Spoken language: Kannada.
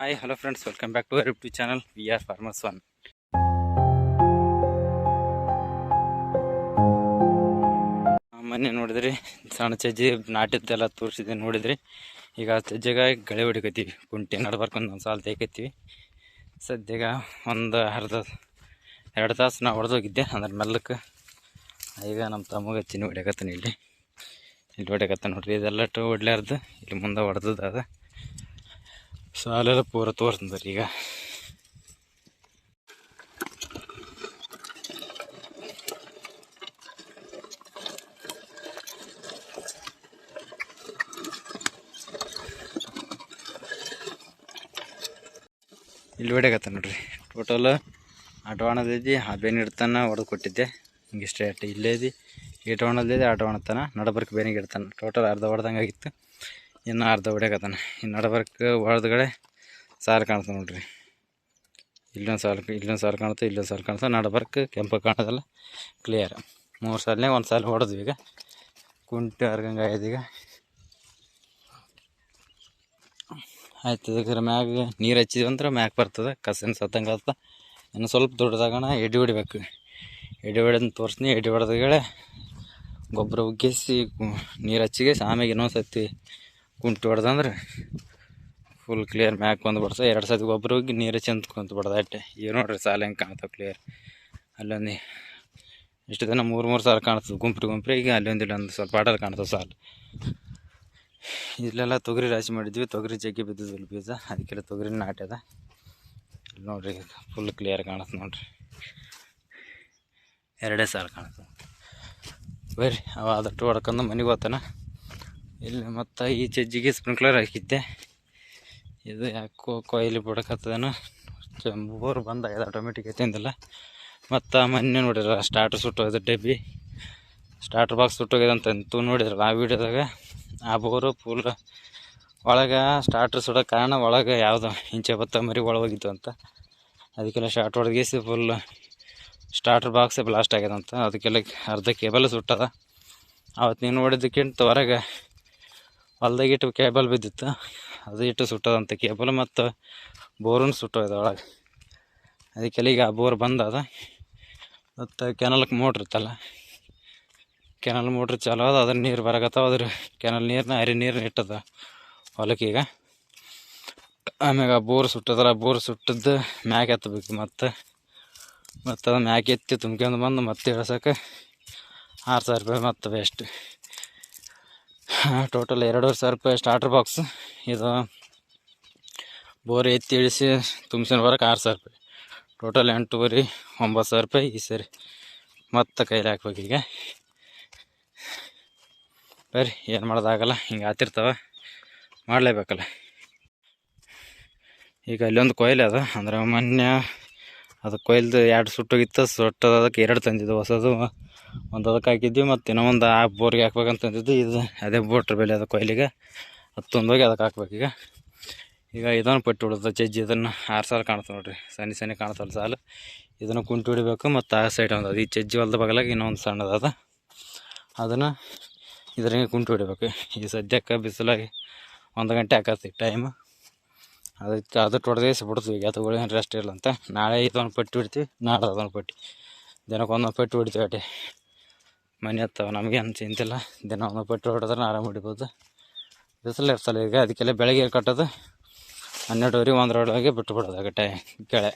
Hi hello friends welcome back to our YouTube channel we are farmers one ಮೊನ್ನೆ ನೋಡಿದ್ರಿ, ಸಣ್ಣ ಚಜ್ಜಿ ನಾಟಿದ್ದೆಲ್ಲ ತೋರಿಸಿದೆ ನೋಡಿದ್ರಿ. ಈಗ ಆ ಚಜ್ಜಿಗಾಗಿ ಗಳೆ ಹೊಡಿಕತ್ತೀವಿ. ಕುಂಟೆ ನಡ್ಬಾರ್ಕೊಂಡು ಒಂದು ಸಾಲ ತೆಗಿಕತ್ತೀವಿ ಸದ್ಯಗ ಒಂದು ಅರ್ಧ, ಎರಡು ತಾಸು ನಾ ಹೊಡೆದೋಗಿದ್ದೆ. ಅಂದ್ರೆ ಮೆಲ್ಲಕ್ಕೆ ಈಗ ನಮ್ಮ ತಮ್ಮಗೆ ಚಿನ್ನಿ ಹೊಡ್ಯಾಕತ್ತಾನೆ ಇಲ್ಲಿ. ಇಲ್ಲಿ ಹೊಡ್ಯಾಕತ್ತಾನ ನೋಡ್ರಿ. ಇದೆಲ್ಲ ಹೊಡ್ಲಾರ್ದು. ಇಲ್ಲಿ ಮುಂದೆ ಹೊಡೆದದ ಅದ ಸಾಲೆಲ್ಲ ಪೂರ ತೋರಿಸ್ತಂದ್ರಿ ಈಗ. ಇಲ್ಲಿ ಹೊಡ್ಯಾಕತ್ತ ನೋಡ್ರಿ. ಟೋಟಲ್ ಆಟವಾಣದೈತಿ ಹಬ್ಬೇನು ಇಡ್ತಾನ ಹೊಡೆದು ಕೊಟ್ಟಿದ್ದೆ. ಹಿಂಗೆ ಸ್ಟ್ರೇಟ್ ಇಲ್ಲೇ ಈ ಟಾಣದದಿ ಆಟವಾಣತನ ನಡಬರ್ಕ್ ಬೇನಿಗೆ ಇಡ್ತಾನೆ. ಟೋಟಲ್ ಅರ್ಧ ಹೊಡೆದಂಗೆ ಆಗಿತ್ತು ಇನ್ನು ಅರ್ಧ ಹೊಡ್ಯಾಕತ್ತಾನ ಇನ್ನು ನಡಬರ್ಕ ಹೊಡೆದ್ಗಡೆ ಸಾಲು ಕಾಣ್ತದೆ ನೋಡ್ರಿ. ಇಲ್ಲೊಂದು ಸಾಲು ಇಲ್ಲೊಂದು ಸಾಲು ಕಾಣುತ್ತೆ ಇಲ್ಲೊಂದು ಸಾಲು ಕಾಣ್ತದೆ. ನಡಬರ್ಕ ಕೆಂಪು ಕಾಣೋದಲ್ಲ ಕ್ಲಿಯರ್ ಮೂರು ಸಾಲನೇ ಒಂದು ಸಾಲು ಹೊಡೆದ್ವಿ ಈಗ. ಕುಂಟೆ ಹರ್ಗಂಗೆ ಆಯ್ತು ಈಗ. ಆಯ್ತು ಇದಕ್ಕೆ ಮ್ಯಾಗ ನೀರು ಹಚ್ಚಿದ್ವಿ ಅಂದ್ರೆ ಮ್ಯಾಗ ಬರ್ತದೆ, ಕಸಿನ ಸತ್ತಂಗೆ ಆಗ್ತದೆ ಇನ್ನು ಸ್ವಲ್ಪ ದೊಡ್ಡದಾಗಣ, ಎಡೆ ಹೊಡಿಬೇಕು. ಎಡೆ ಹೊಡೆದು ತೋರಿಸ್ನಿ, ಎಡೆ ಹೊಡೆದಗಳೇ ಗೊಬ್ಬರ ಉಗ್ಗಿಸಿ, ನೀರು ಹಚ್ಚಿಗೆ ಆಮೇಲೆ ಇನ್ನೊಂದು ಸತಿ ಕುಂಟಿ ಹೊಡೆದಂದ್ರೆ ಫುಲ್ ಕ್ಲಿಯರ್ ಮ್ಯಾಕ್ ಒಂದು ಬರ್ಸ ಎರಡು ಸತಿ ಗೊಬ್ಬರ ಹೋಗಿ ನೀರು ಕುಂತು ಬಿಡ್ದು ಅಟ್ಟೆ. ಈಗ ನೋಡ್ರಿ ಸಾಲ ಹೆಂಗೆ ಕಾಣ್ತಾವೆ ಕ್ಲಿಯರ್ ಅಲ್ಲೊಂದು ಇಷ್ಟು ದಿನ ಮೂರು ಮೂರು ಸಾಲ ಕಾಣ್ತದೆ. ಗುಂಪ್ರಿ ಗುಂಪ್ರಿ ಈಗ ಅಲ್ಲೊಂದು ಇಲ್ಲೊಂದು ಸ್ವಲ್ಪ ಆಡಲ್ ಕಾಣ್ತವೆ ಸಾಲು. ಇಲ್ಲೆಲ್ಲ ತೊಗರಿ ರಾಶಿ ಮಾಡಿದ್ವಿ. ತೊಗರಿ ಜಗ್ಗಿ ಬಿದ್ದಿದ್ವಿ ಬೀಜ. ಅದಕ್ಕೆಲ್ಲ ತೊಗರಿ ನಾಟ್ಯದ. ನೋಡಿರಿ ಫುಲ್ ಕ್ಲಿಯರ್ ಕಾಣುತ್ತೆ ನೋಡ್ರಿ. ಎರಡೇ ಸಾಲ ಕಾಣುತ್ತೆ ಬರ್ರಿ, ಅವ ಅದಟ್ಟು ಹೊಡ್ಕೊಂಡು ಮನೆಗೆ ಹೋಗ್ತಾನ. ಇಲ್ಲಿ, ಮತ್ತು ಈ ಜಜ್ಜಿಗೆ ಸ್ಪ್ರಿಂಕ್ಲರ್ ಹಾಕಿದ್ದೆ. ಇದು ಯಾಕೋ ಕೊಯ್ಲಿ ಬಿಡಕತ್ತದೇನು. ಬೋರ್ ಬಂದಾಗಿದೆ ಆಟೋಮೆಟಿಕ್ ಐತಿಂದಿಲ್ಲ ಮತ್ತು ಮೊನ್ನೆ ನೋಡಿದ್ರೆ ಸ್ಟಾರ್ಟರ್ ಸುಟ್ಟೋಗಿದೆ ಡಬ್ಬಿ. ಸ್ಟಾರ್ಟರ್ ಬಾಕ್ಸ್ ಸುಟ್ಟೋಗಿದೆ ಅಂತ ನೋಡಿದ್ರಲ್ಲ ಆ ವೀಡಿಯೋದಾಗ. ಆ ಬೋರು ಫುಲ್ ಒಳಗೆ ಸ್ಟಾರ್ಟರ್ ಸುಡೋ ಕಾರಣ ಒಳಗೆ ಯಾವುದು ಇಂಚೆ ಬತ್ತ ಮರಿ ಒಳಗೋಗಿತ್ತು ಅಂತ. ಅದಕ್ಕೆಲ್ಲ ಶಾರ್ಟ್ ಹೊಡೆದ್ಗೇಸಿ ಫುಲ್ ಸ್ಟಾರ್ಟರ್ ಬಾಕ್ಸೇ ಬ್ಲಾಸ್ಟ್ ಆಗ್ಯದಂತ. ಅದಕ್ಕೆಲ್ಲ ಅರ್ಧ ಕೇಬಲ್ ಸುಟ್ಟದ ಅವತ್ತು ನೀನು ನೋಡಿದ್ದಕ್ಕಿಂತ ಹೊರಗೆ ಹೊಲ್ದಾಗಿಟ್ಟು ಕೇಬಲ್ ಬಿದ್ದಿತ್ತು. ಅದು ಇಟ್ಟು ಸುಟ್ಟದಂತ ಕೇಬಲ್ ಮತ್ತು ಬೋರನ್ನು ಸುಟ್ಟೋದ ಒಳಗೆ. ಅದಕ್ಕೆಲ್ಲ ಈಗ ಆ ಬೋರ್ ಬಂದದ. ಮತ್ತು ಕೆನಲ್ಗೆ ಮೋಟ್ರ್ ಇತ್ತಲ್ಲ. ಕೆನಲ್ ಮೋಟ್ರ್ ಚಾಲು ಅದ ಅದ್ರ ನೀರು ಬರಕತ್ತಾವ. ಅದ್ರ ಕೆನಲ್ ನೀರನ್ನ ಹರಿ ನೀರು ಇಟ್ಟದ ಹೊಲಕ್ಕೆ ಈಗ. ಆಮ್ಯಾಗ ಬೋರ್ ಸುಟ್ಟದಲ್ಲ ಬೋರ್ ಸುಟ್ಟದ್ದು ಮ್ಯಾಕ್ ಎತ್ತಬೇಕು ಮತ್ತು. ಮತ್ತು ಅದು ಮ್ಯಾಗ ಎತ್ತಿ ತುಂಬ್ಕೊಂಡು ಬಂದು ಮತ್ತೆ ಇಳ್ಸೋಕೆ ಆರು ಸಾವಿರ ರೂಪಾಯಿ ಮತ್ತು ವೇಸ್ಟ್ ಟೋಟಲ್ ಎರಡೂವರೆ ಸಾವಿರ ರೂಪಾಯಿ ಸ್ಟಾರ್ಟರ್ ಬಾಕ್ಸ್ ಇದು ಬೋರ್ ಎತ್ತಿ ಇಳಿಸಿ ತುಂಬಿಸಿನ ಬರೋಕೆ ಆರು ಸಾವಿರ ರೂಪಾಯಿ. ಟೋಟಲ್ ಎಂಟೂವರೆ, ಒಂಬತ್ತು ಸಾವಿರ ರೂಪಾಯಿ ಈ ಸರಿ. ಮತ್ತೆ ಕೈಲಿ ಹಾಕ್ಬೇಕು ಈಗ. ಬರ್ರಿ, ಏನು ಮಾಡೋದಾಗಲ್ಲ ಹಿಂಗೆ ಆತಿರ್ತಾವ. ಮಾಡಲೇಬೇಕಲ್ಲ. ಈಗ ಅಲ್ಲೊಂದು ಕೊಯ್ಲು ಅದ, ಅಂದ್ರೆ ಮೊನ್ನೆ ಅದು ಕೊಯ್ಲ್ದು ಎರಡು ಸುಟ್ಟೋಗಿತ್ತು ಸುಟ್ಟದ ಅದಕ್ಕೆ ಎರಡು ತಂದಿದ್ದು, ಹೊಸದು. ಒಂದು ಅದಕ್ಕೆ ಹಾಕಿದ್ವಿ, ಮತ್ತು ಇನ್ನೂ ಒಂದು ಆ ಬೋರ್ಗೆ ಹಾಕ್ಬೇಕಂತ ತಂದಿದ್ದು ಇದು ಅದೇ ಬೋಟ್ರ್ ಬೆಲೆ ಅದು ಕೊಯ್ಲಿಗೆ. ಅದು ತುಂದೋಗಿ ಅದಕ್ಕೆ ಹಾಕ್ಬೇಕು ಈಗ. ಈಗ ಇದನ್ನು ಪಟ್ಟಿ ಹೊಡೆದ ಜಜ್ಜಿ, ಇದನ್ನು ಆರು ಸಾಲ ಕಾಣ್ತದೆ ನೋಡಿರಿ. ಸಣ್ಣ ಸಣ್ಣ ಕಾಣ್ತಲ್ಲ ಸಾಲು. ಇದನ್ನು ಕುಂಟು ಹೊಡಿಬೇಕು, ಮತ್ತು ಆ ಸೈಡ್ ಒಂದು ಅದು. ಈ ಚಜ್ಜಿ ಹೊಲ್ದ ಬಗಲಾಗ ಇನ್ನೊಂದು ಸಣ್ಣದಾದ ಅದ. ಅದನ್ನು ಇದ್ರಂಗೆ ಕುಂಟು ಹೊಡಿಬೇಕು. ಈ ಸದ್ಯಕ್ಕೆ ಬಿಸಿಲಾಗಿ ಒಂದು ಗಂಟೆ ಹಾಕತ್ತೆ ಟೈಮ್ ಅದಕ್ಕೆ ಅದು ಹೊಡೆದೇ ಬಿಡ್ತೀವಿ ಈಗ. ಅದು ರೆಸ್ಟ್ ಇಲ್ಲ ಅಂತ ನಾಳೆ ಇದೊಂದು ಪಟ್ಟಿ ಹೊಡಿತೀವಿ ನಾಳೆ ಅದೊಂದು ಪಟ್ಟಿ. ದಿನಕ್ಕೆ ಒಂದೊಂದು ಪಟ್ಟಿ ಹೊಡಿತೀವಿ ಅಟ್ಟೆ ಮನೆ ಹತ್ತವ ನಮಗೇನು ಚಿಂತಿಲ್ಲ. ದಿನ ಒಂದು ಪೆಟ್ರೋಲ್ ಹೊಡೆದ್ರೆ ಆರಾಮ ಹೊಡಿಬೋದು. ಬಿಸಿಲು ಇರ್ತಲ್ಲ ಈಗ, ಅದಕ್ಕೆಲ್ಲ ಬೆಳಗ್ಗೆ ಕಟ್ಟೋದು ಹನ್ನೆರಡುವರೆ ಒಂದರೊಳಗೆ ಬಿಟ್ಟು ಬಿಡೋದು ಗಟ್ಟೆ ಕೆಳೆ.